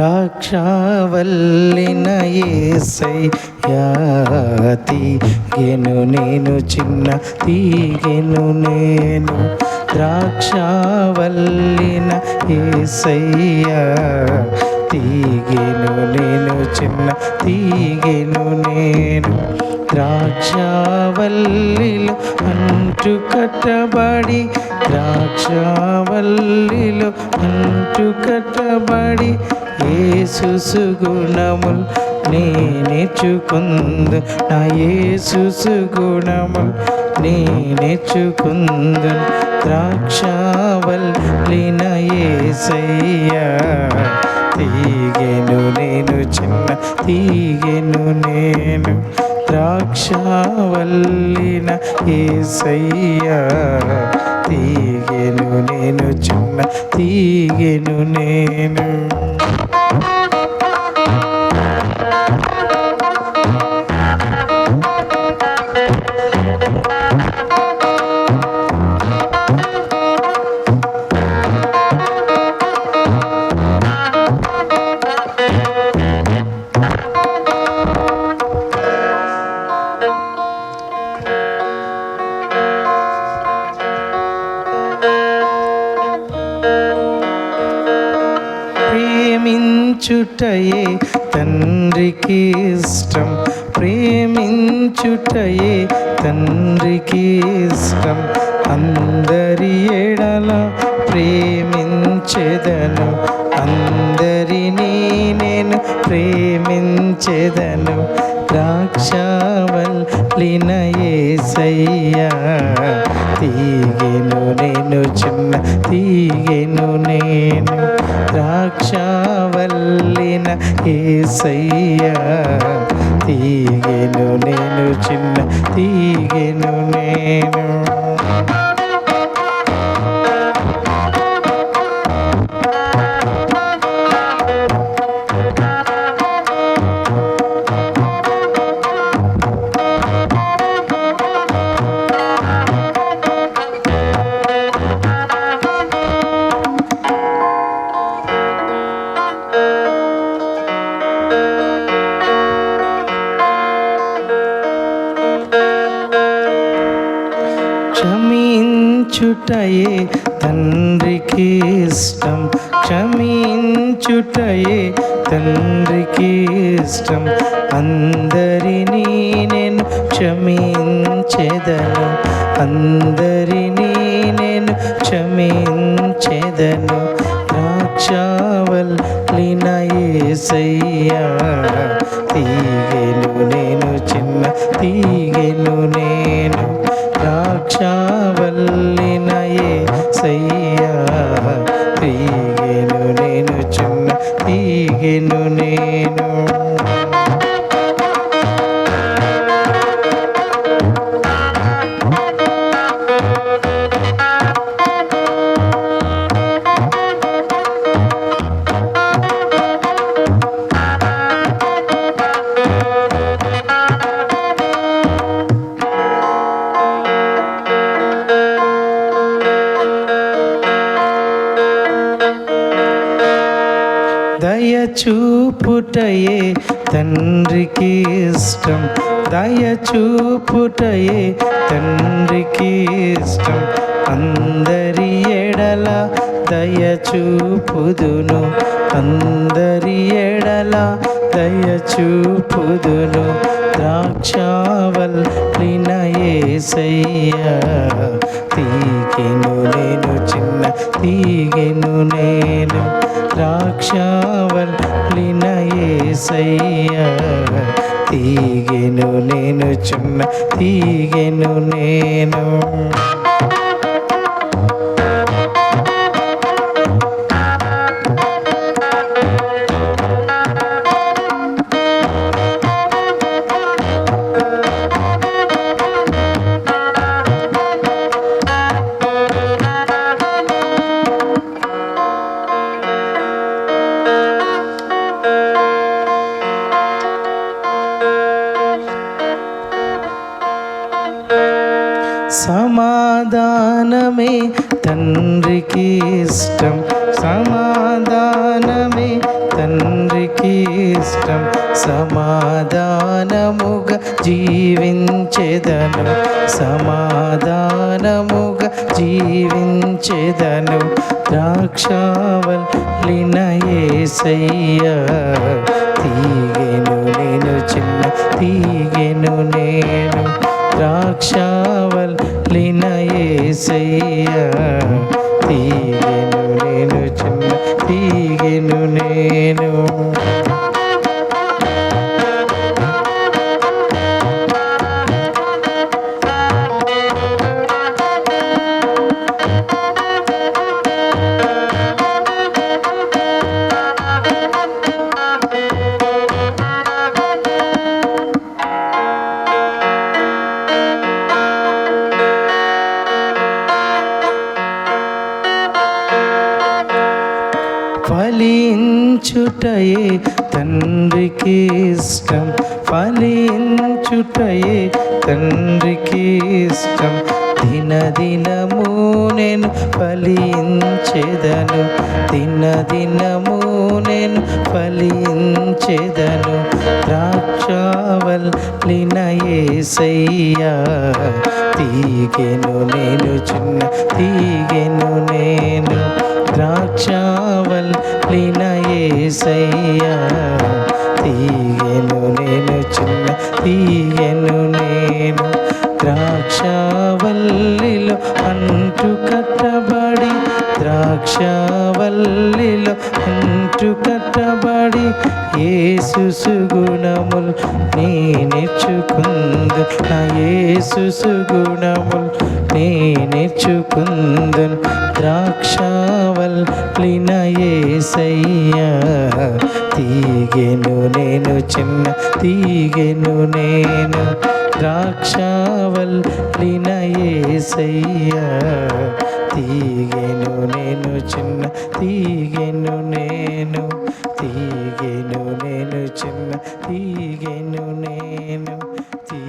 ద్రాక్షవల్లిన గెను నేను చిన్న తీగెను నేను ద్రాక్షవల్లిన ఏసయ్యా తీగెను నేను చిన్న తీగెను నేను ద్రాక్షవల్లిలో అంటు కట్టబడి ద్రాక్షవల్లిలో అంటు కట్టబడి ఏసు గుణములు నే నేర్చుకుందు నా ఏసు గుణములు నే నేర్చుకుందు ద్రాక్షవల్లిన ఏసయ్యా తీగెను నేను చిన్న తీగెను నేను ద్రాక్షావల్లిన ఏసయ్యా తీగెను నేను చిన్న తీగెను నేను. ప్రేమించుటయే తండ్రికి ఇష్టం. ప్రేమించుటయే తండ్రికి ఇష్టం. అందరి ఎడల ప్రేమించెదను. అందరినీ నేను ప్రేమించెదను. ద్రాక్షవల్లిన ఏసయ్యా తీగెను నేను చిన్న తీగెను నేను ద్రాక్షవల్లిన ఏసయ్యా తీగెను నేను చిన్న తీగెను నేను. క్షమించుటయే తండ్రికి ఇష్టం క్షమించుటయే తండ్రికి ఇష్టం అందరినీ నేను క్షమించెదను. అందరినీ నేను క్షమించెదను. ద్రాక్షవల్లిన ఏసయ్యా తీగెను నేను చిన్న తీగెలు నేను ద్రాక్షవల్లిన ఏసయ్యా దయ చూపుటయే తండ్రికి ఇష్టం. దయ చూపుటయే తండ్రికి ఇష్టం. అందరి ఎడల దయ చూపుదును అందరి ఎడల దయ చూపుదును ద్రాక్షావల్ ప్రినయేసయ్య తీగెను నేను చిన్న తీగెను నేను ద్రాక్షవల్లిన ఏసయ్యా తీగెను నేను చిన్న తీగెను నేను. తండ్రికి ఇష్టం. సమాధానమే తండ్రికి ఇష్టం. సమాధానముగా జీవించెదను. సమాధానముగా జీవించెదను. ద్రాక్షావల్లిన ఏసయ్య తీగెను నేను చిన్న తీగెను నేను. ద్రాక్షావల్లిన ఏసయ్య తీగెను నేను చిన్న తీగెను నేను. ఫలించుటయే తండ్రికి ఇష్టం ఫలించుటయే తండ్రికి ఇష్టం దినదినము నేను ఫలించెదను. దినదినము నేను ఫలించెదను. ద్రాక్షావల్ లినయేసయ్యా తీగెను నేను చిన్న తీగెను ఏసయ్యా తీగెను నేను చిన్న తీ కట్టబడి ద్రాక్షావల్లిలో అంటు కట్టబడి ఏసు సుగుణములు నీ నేర్చుకుందు నా ఏసు సుగుణములు నీ నేర్చుకుందు ద్రాక్షావల్లిన ఏసయ్యా తీగెను నేను చిన్న తీగెను నేను ద్రాక్షావల్ లినయేసయ్య తీగెను నేను చిన్న తీగెను నేను తీగెను నేను చిన్న తీగెను నేను తీ